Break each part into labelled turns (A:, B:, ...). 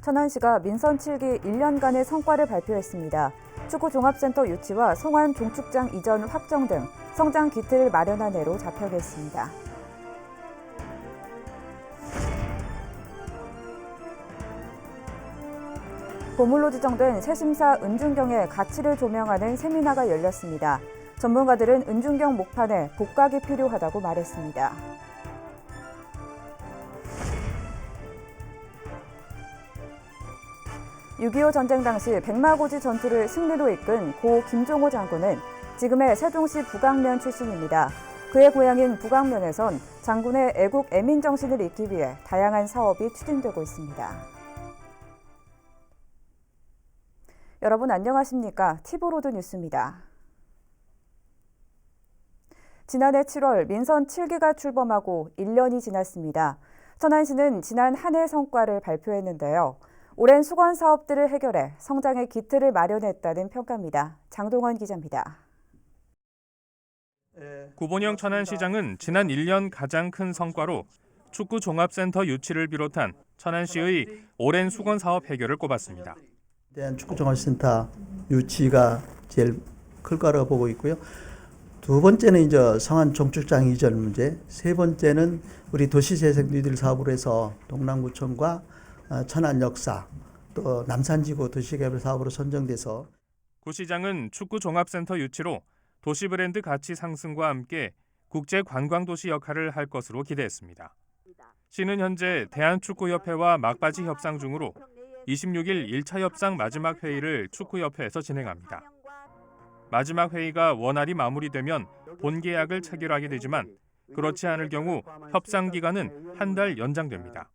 A: 천안시가 민선 7기 1년간의 성과를 발표했습니다. 축구 종합센터 유치와 송환 종축장 이전 확정 등 성장 기틀을 마련한 해로 잡혀겠습니다. 보물로 지정된 세심사 은중경의 가치를 조명하는 세미나가 열렸습니다. 전문가들은 은중경 목판에 복각이 필요하다고 말했습니다. (6.25) 전쟁 당시 백마고지 전투를 승리로 이끈 고 김종호 장군은 지금의 세종시 부강면 출신입니다. 그의 고향인 부강면에선 장군의 애국 애민 정신을 잇기 위해 다양한 사업이 추진되고 있습니다. 여러분 안녕하십니까? 티브로드 뉴스입니다. 지난해 7월 민선 7기가 출범하고 1년이 지났습니다. 천안시는 지난 한 해 성과를 발표했는데요. 오랜 수건 사업들을 해결해 성장의 기틀을 마련했다는 평가입니다. 장동원 기자입니다.
B: 구본영 천안시장은 지난 1년 가장 큰 성과로 축구 종합센터 유치를 비롯한 천안시의 오랜 수건 사업 해결을 꼽았습니다.
C: 대한 축구 종합센터 유치가 제일 클 거라고 보고 있고요. 두 번째는 이제 성안 종축장 이전 문제, 세 번째는 우리 도시재생 뉴딜 사업으로 해서 동남구청과 어, 천안 역사 또 남산지구 도시개발 사업으로 선정돼서
B: 구 시장은 축구 종합센터 유치로 도시 브랜드 가치 상승과 함께 국제 관광 도시 역할을 할 것으로 기대했습니다. 시는 현재 대한축구협회와 막바지 협상 중으로 26일 1차 협상 마지막 회의를 축구협회에서 진행합니다. 마지막 회의가 원활히 마무리되면 본 계약을 체결하게 되지만 그렇지 않을 경우 협상 기간은 한 달 연장됩니다.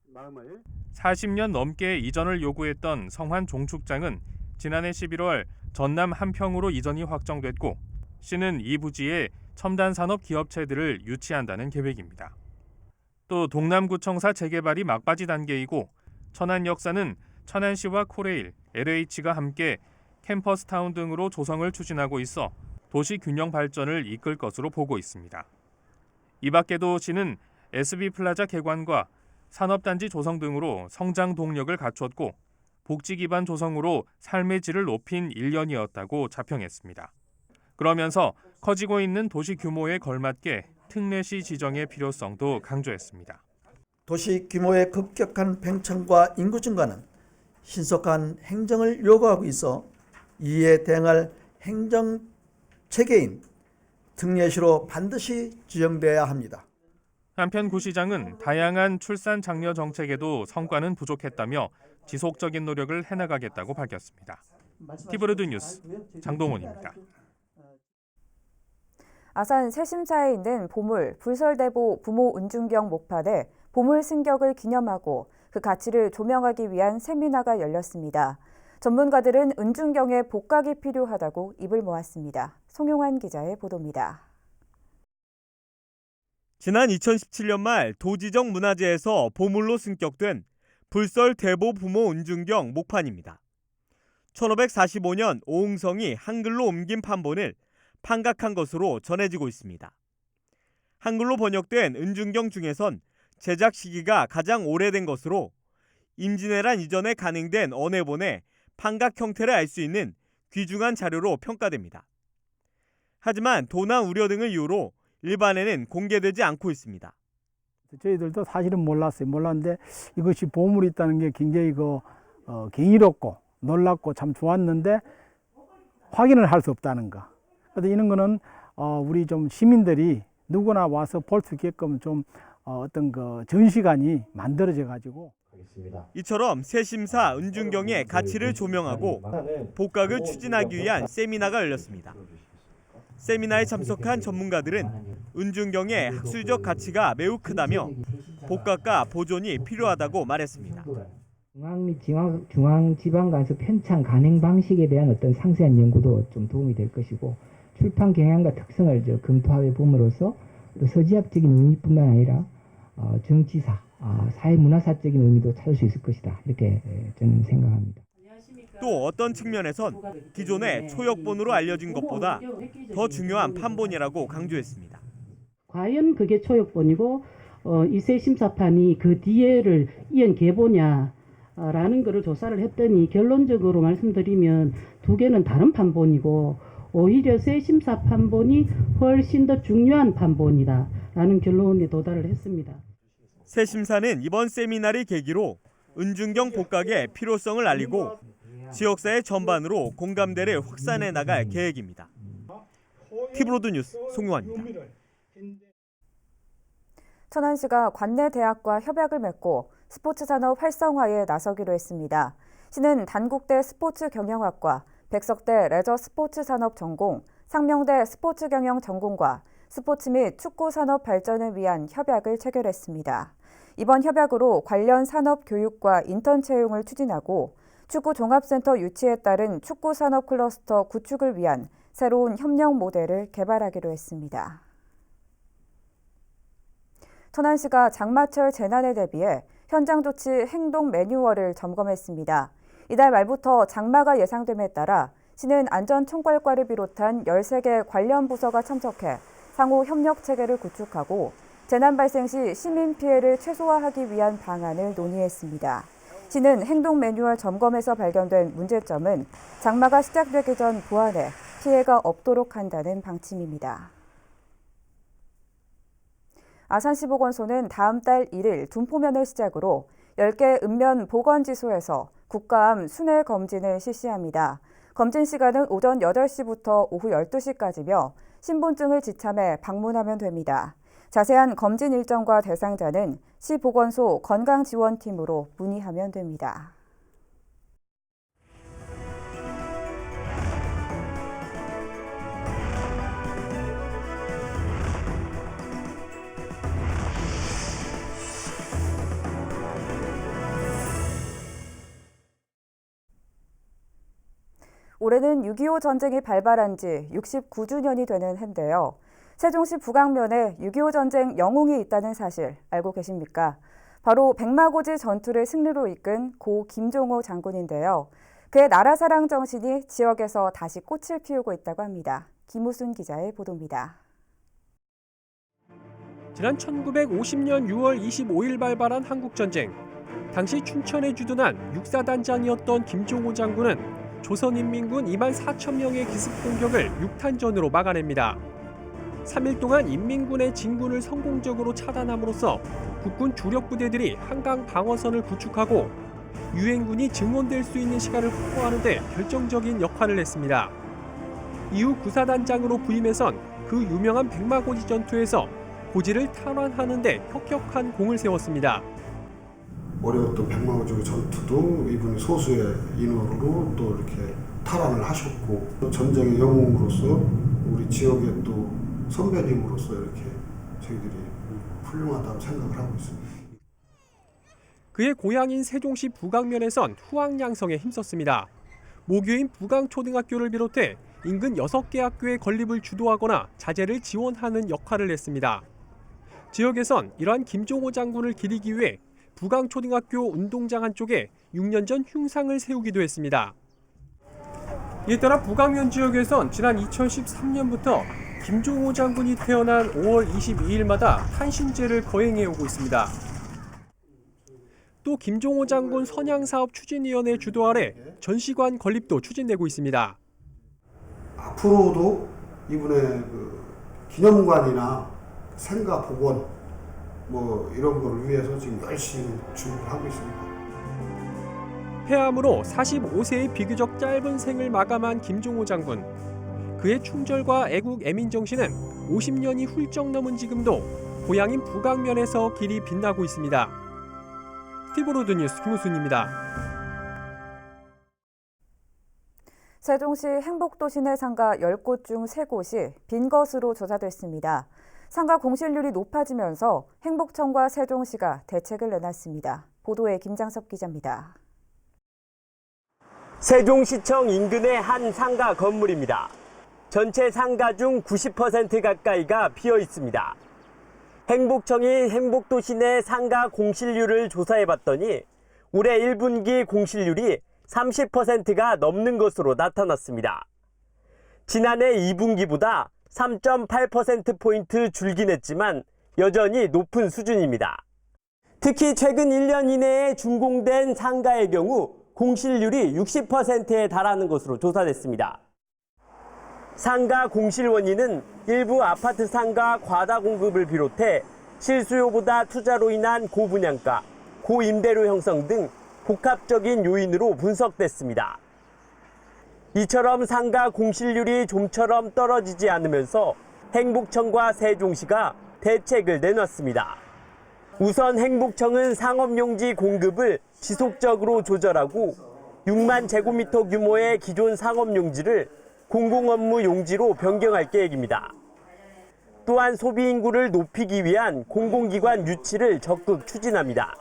B: 40년 넘게 이전을 요구했던 성환 종축장은 지난해 11월 전남 한평으로 이전이 확정됐고 시는 이 부지에 첨단 산업 기업체들을 유치한다는 계획입니다. 또 동남구청사 재개발이 막바지 단계이고 천안 역사는 천안시와 코레일, LH가 함께 캠퍼스타운 등으로 조성을 추진하고 있어 도시 균형 발전을 이끌 것으로 보고 있습니다. 이 밖에도 시는 SB 플라자 개관과 산업단지 조성 등으로 성장 동력을 갖췄고 복지 기반 조성으로 삶의 질을 높인 1년이었다고 자평했습니다. 그러면서 커지고 있는 도시 규모에 걸맞게 특례시 지정의 필요성도 강조했습니다.
C: 도시 규모의 급격한 팽창과 인구 증가는 신속한 행정을 요구하고 있어 이에 대응할 행정 체계인 특례시로 반드시 지정돼야 합니다.
B: 한편 구 시장은 다양한 출산 장려 정책에도 성과는 부족했다며 지속적인 노력을 해나가겠다고 밝혔습니다. 티브르드 뉴스 장동원입니다.
A: 아산 세심사에 있는 보물 불설대보 부모 은중경 목판에 보물 승격을 기념하고 그 가치를 조명하기 위한 세미나가 열렸습니다. 전문가들은 은중경에 복각이 필요하다고 입을 모았습니다. 송용환 기자의 보도입니다.
D: 지난 2017년 말 도지정 문화재에서 보물로 승격된 불설 대보 부모 은중경 목판입니다. 1545년 오흥성이 한글로 옮긴 판본을 판각한 것으로 전해지고 있습니다. 한글로 번역된 은중경 중에선 제작 시기가 가장 오래된 것으로 임진왜란 이전에 간행된 언해본의 판각 형태를 알 수 있는 귀중한 자료로 평가됩니다. 하지만 도난 우려 등을 이유로 일반에는 공개되지 않고 있습니다.
E: 저희들도 사실은 몰랐어요. 몰랐는데 이것이 보물이 있다는 게 굉장히 그 어, 경이롭고 놀랍고 참 좋았는데 확인을 할 수 없다는 거. 그래서 이런 거는 어, 우리 좀 시민들이 누구나 와서 볼 수 있게끔 좀 어, 어떤 그 전시관이 만들어져 가지고
D: 이처럼 세심사 은중경의 가치를 조명하고 복각을 추진하기 위한 세미나가 열렸습니다. 세미나에 참석한 전문가들은 은중경의 학술적 가치가 매우 크다며 복각과 보존이 필요하다고 말했습니다.
F: 중앙 및 중앙, 중앙 지방 간섭 편찬 간행 방식에 대한 어떤 상세한 연구도 좀 도움이 될 것이고 출판 경향과 특성을 저 검토하게 봄으로써 또 서지학적인 의미뿐만 아니라 어, 정치사, 어, 사회문화사적인 의미도 찾을 수 있을 것이다 이렇게 예, 저는 생각합니다.
D: 또 어떤 측면에선 기존의 초역본으로 알려진 것보다 더 중요한 판본이라고 강조했습니다.
G: 과연 그게 초역본이고 어, 이세 심사판이 그 뒤에를 이은 계보냐 어, 라는 거를 조사를 했더니 결론적으로 말씀드리면 두 개는 다른 판본이고 오히려 쇄심사 판본이 훨씬 더 중요한 판본이다 라는 결론에 도달을 했습니다.
D: 새 심사는 이번 세미나를 계기로 은중경 복각의 필요성을 알리고 지역사회 전반으로 공감대를 확산해 나갈 계획입니다. 티브로드 뉴스 송유환입니다.
A: 천안시가 관내 대학과 협약을 맺고 스포츠 산업 활성화에 나서기로 했습니다. 시는 단국대 스포츠 경영학과, 백석대 레저 스포츠 산업 전공, 상명대 스포츠 경영 전공과 스포츠 및 축구 산업 발전을 위한 협약을 체결했습니다. 이번 협약으로 관련 산업 교육과 인턴 채용을 추진하고 축구 종합센터 유치에 따른 축구 산업 클러스터 구축을 위한 새로운 협력 모델을 개발하기로 했습니다. 천안시가 장마철 재난에 대비해 현장 조치 행동 매뉴얼을 점검했습니다. 이달 말부터 장마가 예상됨에 따라 시는 안전총괄과를 비롯한 13개 관련 부서가 참석해 상호 협력 체계를 구축하고 재난 발생 시 시민 피해를 최소화하기 위한 방안을 논의했습니다. 시는 행동 매뉴얼 점검에서 발견된 문제점은 장마가 시작되기 전 보완해 피해가 없도록 한다는 방침입니다. 아산시 보건소는 다음 달 1일 둔포면을 시작으로 10개 읍면 보건지소에서 국가암 순회 검진을 실시합니다. 검진 시간은 오전 8시부터 오후 12시까지며 신분증을 지참해 방문하면 됩니다. 자세한 검진 일정과 대상자는 시 보건소 건강지원팀으로 문의하면 됩니다. 올해는 6.25 전쟁이 발발한 지 69주년이 되는 해인데요. 세종시 북악면에 6.25 전쟁 영웅이 있다는 사실 알고 계십니까? 바로 백마고지 전투를 승리로 이끈 고 김종호 장군인데요. 그의 나라 사랑 정신이 지역에서 다시 꽃을 피우고 있다고 합니다. 김우순 기자의 보도입니다.
H: 지난 1950년 6월 25일 발발한 한국전쟁. 당시 춘천에 주둔한 육사단장이었던 김종호 장군은 조선인민군 2만 4천 명의 기습 공격을 6탄전으로 막아냅니다. 3일 동안 인민군의 진군을 성공적으로 차단함으로써 국군 주력 부대들이 한강 방어선을 구축하고 유엔군이 증원될 수 있는 시간을 확보하는 데 결정적인 역할을 했습니다. 이후 구사단장으로 부임해선 그 유명한 백마고지 전투에서 고지를 탈환하는 데 혁혁한 공을 세웠습니다.
I: 어려웠던 백마고지 전투도 이분이 소수의 인원으로 또 이렇게 탈환을 하셨고 또 전쟁의 영웅으로서 우리 지역의 또 선배님으로서 이렇게 저희들이 훌륭하다고 생각을 하고 있습니다.
H: 그의 고향인 세종시 북악면에선 후학 양성에 힘썼습니다. 모교인 북앙초등학교를 비롯해 인근 6개 학교의 건립을 주도하거나 자재를 지원하는 역할을 했습니다. 지역에선 이러한 김종호 장군을 기리기 위해 북앙초등학교 운동장 한쪽에 6년 전 흉상을 세우기도 했습니다. 이에 따라 북악면 지역에선 지난 2013년부터 김종호 장군이 태어난 5월 22일마다 탄신제를 거행해 오고 있습니다. 또 김종호 장군 선양사업 추진위원회 주도 아래 전시관 건립도 추진되고 있습니다.
I: 앞으로도 이분의 그 기념관이나 생가 복원 뭐 이런 거를 위해서 지금 열심히 준비를 하고 있습니다.
H: 폐암으로 45세의 비교적 짧은 생을 마감한 김종호 장군. 그의 충절과 애국 애민 정신은 50년이 훌쩍 넘은 지금도 고향인 북악면에서 길이 빛나고 있습니다. 스티브 로드 뉴스 김우순입니다.
A: 세종시 행복도 시 내 상가 10곳 중 3곳이 빈 것으로 조사됐습니다. 상가 공실률이 높아지면서 행복청과 세종시가 대책을 내놨습니다. 보도에 김장섭 기자입니다.
J: 세종시청 인근의 한 상가 건물입니다. 전체 상가 중 90% 가까이가 비어 있습니다. 행복청이 행복도시 내 상가 공실률을 조사해 봤더니 올해 1분기 공실률이 30%가 넘는 것으로 나타났습니다. 지난해 2분기보다 3.8%포인트 줄긴 했지만 여전히 높은 수준입니다. 특히 최근 1년 이내에 준공된 상가의 경우 공실률이 60%에 달하는 것으로 조사됐습니다. 상가 공실 원인은 일부 아파트 상가 과다 공급을 비롯해 실수요보다 투자로 인한 고분양가, 고임대료 형성 등 복합적인 요인으로 분석됐습니다. 이처럼 상가 공실률이 좀처럼 떨어지지 않으면서 행복청과 세종시가 대책을 내놨습니다. 우선 행복청은 상업용지 공급을 지속적으로 조절하고 6만 제곱미터 규모의 기존 상업용지를 공공업무 용지로 변경할 계획입니다. 또한 소비 인구를 높이기 위한 공공기관 유치를 적극 추진합니다.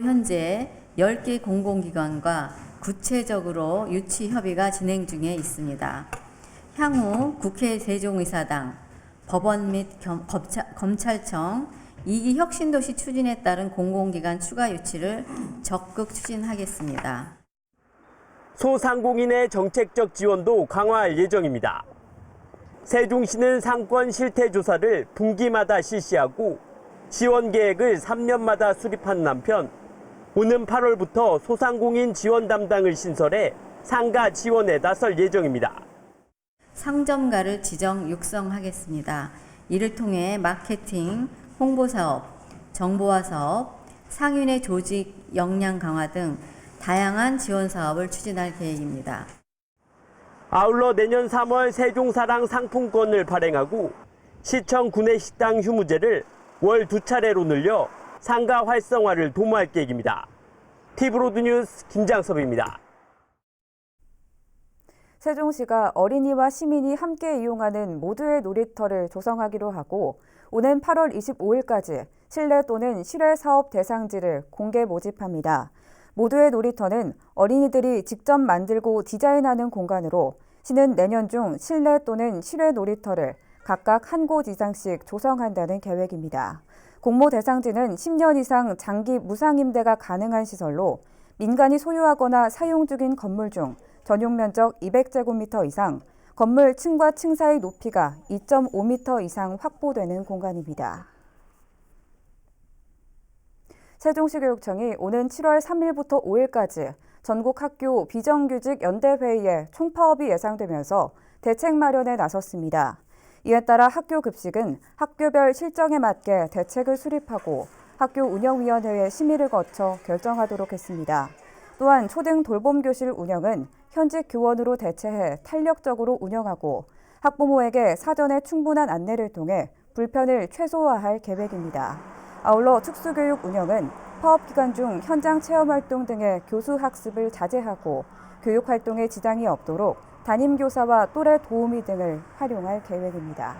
K: 현재 10개 공공기관과 구체적으로 유치 협의가 진행 중에 있습니다. 향후 국회 세종의사당, 법원 및 검찰청, 이기 혁신도시 추진에 따른 공공기관 추가 유치를 적극 추진하겠습니다.
J: 소상공인의 정책적 지원도 강화할 예정입니다. 세종시는 상권 실태 조사를 분기마다 실시하고 지원 계획을 3년마다 수립하는 한편 오는 8월부터 소상공인 지원 담당을 신설해 상가 지원에 나설 예정입니다.
K: 상점가를 지정 육성하겠습니다. 이를 통해 마케팅, 홍보 사업, 정보화 사업, 상인의 조직 역량 강화 등 다양한 지원 사업을 추진할 계획입니다.
J: 아울러 내년 3월 세종사랑 상품권을 발행하고 시청 구내식당 휴무제를 월 두 차례로 늘려 상가 활성화를 도모할 계획입니다. 티브로드 뉴스 김장섭입니다.
A: 세종시가 어린이와 시민이 함께 이용하는 모두의 놀이터를 조성하기로 하고 오는 8월 25일까지 실내 또는 실외 사업 대상지를 공개 모집합니다. 모두의 놀이터는 어린이들이 직접 만들고 디자인하는 공간으로 시는 내년 중 실내 또는 실외 놀이터를 각각 한 곳 이상씩 조성한다는 계획입니다. 공모 대상지는 10년 이상 장기 무상임대가 가능한 시설로 민간이 소유하거나 사용 중인 건물 중 전용 면적 200제곱미터 이상, 건물 층과 층 사이 높이가 2.5m 이상 확보되는 공간입니다. 세종시 교육청이 오는 7월 3일부터 5일까지 전국 학교 비정규직 연대회의에 총파업이 예상되면서 대책 마련에 나섰습니다. 이에 따라 학교 급식은 학교별 실정에 맞게 대책을 수립하고 학교 운영위원회의 심의를 거쳐 결정하도록 했습니다. 또한 초등 돌봄 교실 운영은 현직 교원으로 대체해 탄력적으로 운영하고 학부모에게 사전에 충분한 안내를 통해 불편을 최소화할 계획입니다. 아울러 특수교육 운영은 파업 기간 중 현장 체험 활동 등의 교수 학습을 자제하고 교육 활동에 지장이 없도록 담임 교사와 또래 도우미 등을 활용할 계획입니다.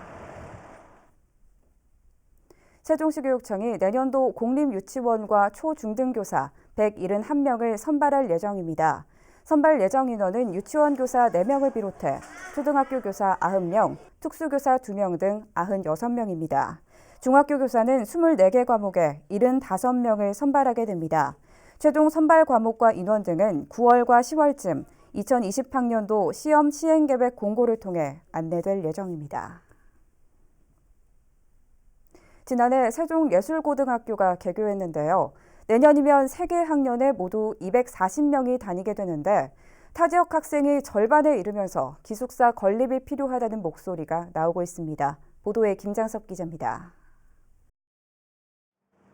A: 세종시 교육청이 내년도 공립 유치원과 초중등교사 171명을 선발할 예정입니다. 선발 예정 인원은 유치원 교사 4명을 비롯해 초등학교 교사 90명, 특수교사 2명 등 96명입니다. 중학교 교사는 24개 과목에 75명을 선발하게 됩니다. 최종 선발 과목과 인원 등은 9월과 10월쯤 2020학년도 시험 시행 계획 공고를 통해 안내될 예정입니다. 지난해 세종예술고등학교가 개교했는데요. 내년이면 세개 학년에 모두 240명이 다니게 되는데 타 지역 학생이 절반에 이르면서 기숙사 건립이 필요하다는 목소리가 나오고 있습니다. 보도에 김장섭 기자입니다.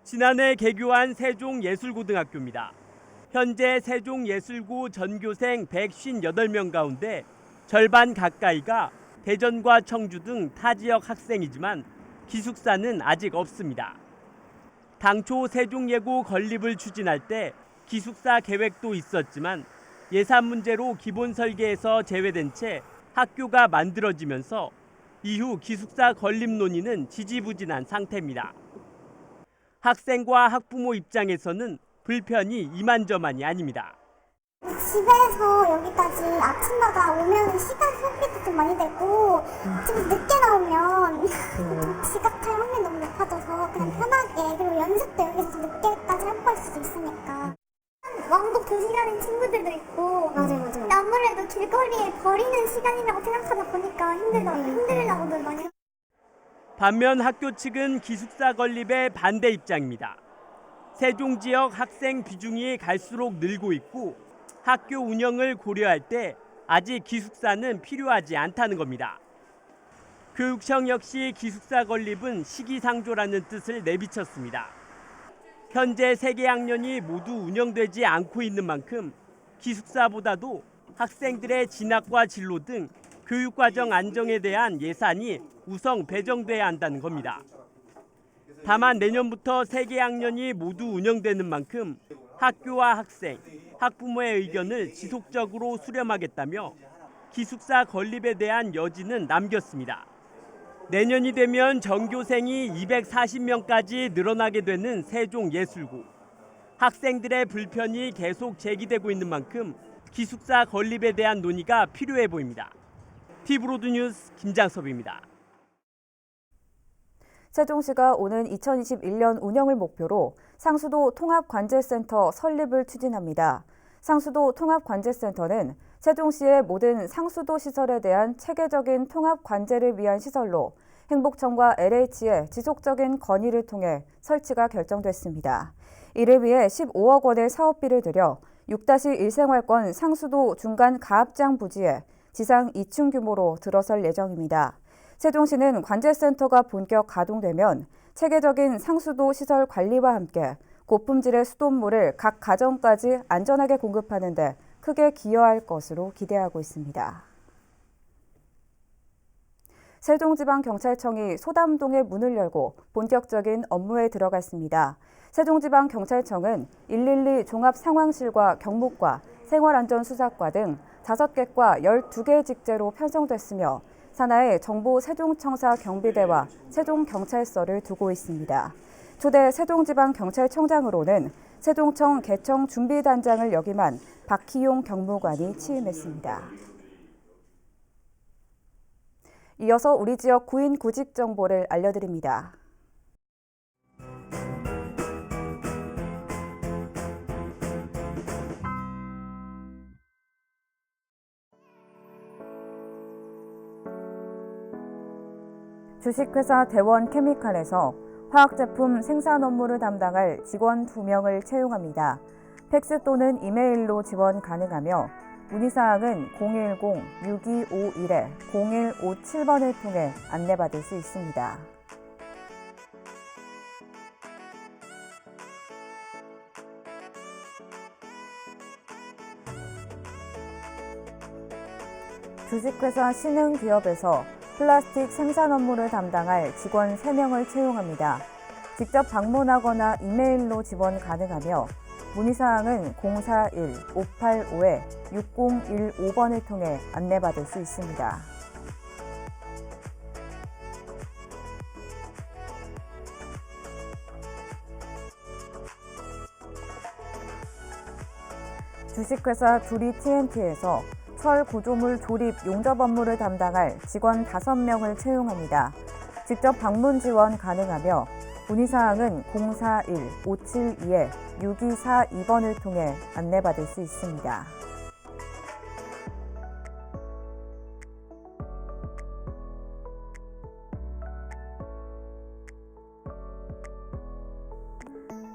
J: 지난해 개교한 세종예술고등학교입니다. 현재 세종예술고 전교생 158명 가운데 절반 가까이가 대전과 청주 등 타 지역 학생이지만 기숙사는 아직 없습니다. 당초 세종예고 건립을 추진할 때 기숙사 계획도 있었지만 예산 문제로 기본 설계에서 제외된 채 학교가 만들어지면서 이후 기숙사 건립 논의는 지지부진한 상태입니다. 학생과 학부모 입장에서는 불편이 이만저만이 아닙니다.
L: 집에서 여기까지 아침마다 오면 시간 소비도 좀 많이 되고 좀 늦게 나오면 지각할 확률이 너무 높아져서 그냥 편하게 그리고 연습도 여기서 늦게까지 할걸 수도 있으니까. 왕복 2시간인 친구들도 있고 맞아요 맞아요. 아무래도 길거리에 버리는 시간이라고 생각하다 보니까 힘들다 힘들다고들 많이
J: 반면 학교 측은 기숙사 건립에 반대 입장입니다. 세종 지역 학생 비중이 갈수록 늘고 있고 학교 운영을 고려할 때 아직 기숙사는 필요하지 않다는 겁니다. 교육청 역시 기숙사 건립은 시기상조라는 뜻을 내비쳤습니다. 현재 세개 학년이 모두 운영되지 않고 있는 만큼 기숙사보다도 학생들의 진학과 진로 등 교육과정 안정에 대한 예산이 우선 배정돼야 한다는 겁니다. 다만 내년부터 세개 학년이 모두 운영되는 만큼 학교와 학생, 학부모의 의견을 지속적으로 수렴하겠다며 기숙사 건립에 대한 여지는 남겼습니다. 내년이 되면 전교생이 240명까지 늘어나게 되는 세종예술고. 학생들의 불편이 계속 제기되고 있는 만큼 기숙사 건립에 대한 논의가 필요해 보입니다. 티브로드 뉴스 김장섭입니다.
A: 세종시가 오는 2021년 운영을 목표로 상수도 통합관제센터 설립을 추진합니다. 상수도 통합관제센터는 세종시의 모든 상수도 시설에 대한 체계적인 통합 관제를 위한 시설로 행복청과 LH의 지속적인 건의를 통해 설치가 결정됐습니다. 이를 위해 15억 원의 사업비를 들여 6-1 생활권 상수도 중간 가압장 부지에 지상 2층 규모로 들어설 예정입니다. 세종시는 관제센터가 본격 가동되면 체계적인 상수도 시설 관리와 함께 고품질의 수돗물을 각 가정까지 안전하게 공급하는 데 크게 기여할 것으로 기대하고 있습니다. 세종지방경찰청이 소담동의 문을 열고 본격적인 업무에 들어갔습니다. 세종지방경찰청은 112 종합상황실과 경무과 생활안전수사과 등 5개과 12개 직제로 편성됐으며 산하에 정보 세종청사 경비대와 세종경찰서를 두고 있습니다. 초대 세종지방경찰청장으로는 세종청 개청 준비단장을 역임한 박희용 경무관이 취임했습니다. 이어서 우리 지역 구인 구직 정보를 알려드립니다. 주식회사 대원 케미칼에서 화학제품 생산 업무를 담당할 직원 2명을 채용합니다. 팩스 또는 이메일로 지원 가능하며 문의사항은 010-6251-0157번을 통해 안내받을 수 있습니다. 주식회사 신흥기업에서 플라스틱 생산 업무를 담당할 직원 3명을 채용합니다. 직접 방문하거나 이메일로 지원 가능하며 문의사항은 041-585-6015번을 통해 안내받을 수 있습니다. 주식회사 두리 TNT에서 철 구조물 조립 용접 업무를 담당할 직원 5명을 채용합니다. 직접 방문 지원 가능하며 문의사항은 041-572-6242번을 통해 안내받을 수 있습니다.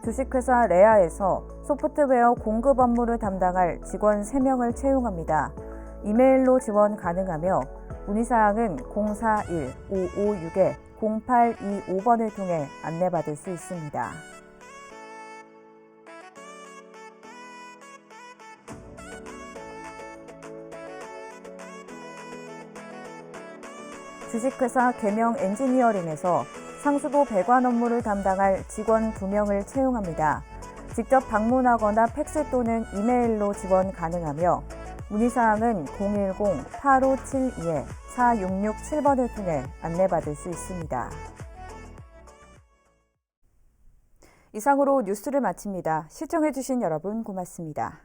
A: 주식회사 레아에서 소프트웨어 공급 업무를 담당할 직원 3명을 채용합니다. 이메일로 지원 가능하며 문의사항은 041-556-0825번을 통해 안내받을 수 있습니다. 주식회사 개명 엔지니어링에서 상수도 배관 업무를 담당할 직원 2명을 채용합니다. 직접 방문하거나 팩스 또는 이메일로 지원 가능하며 문의사항은 010-8572-4667번을 통해 안내받을 수 있습니다. 이상으로 뉴스를 마칩니다. 시청해주신 여러분 고맙습니다.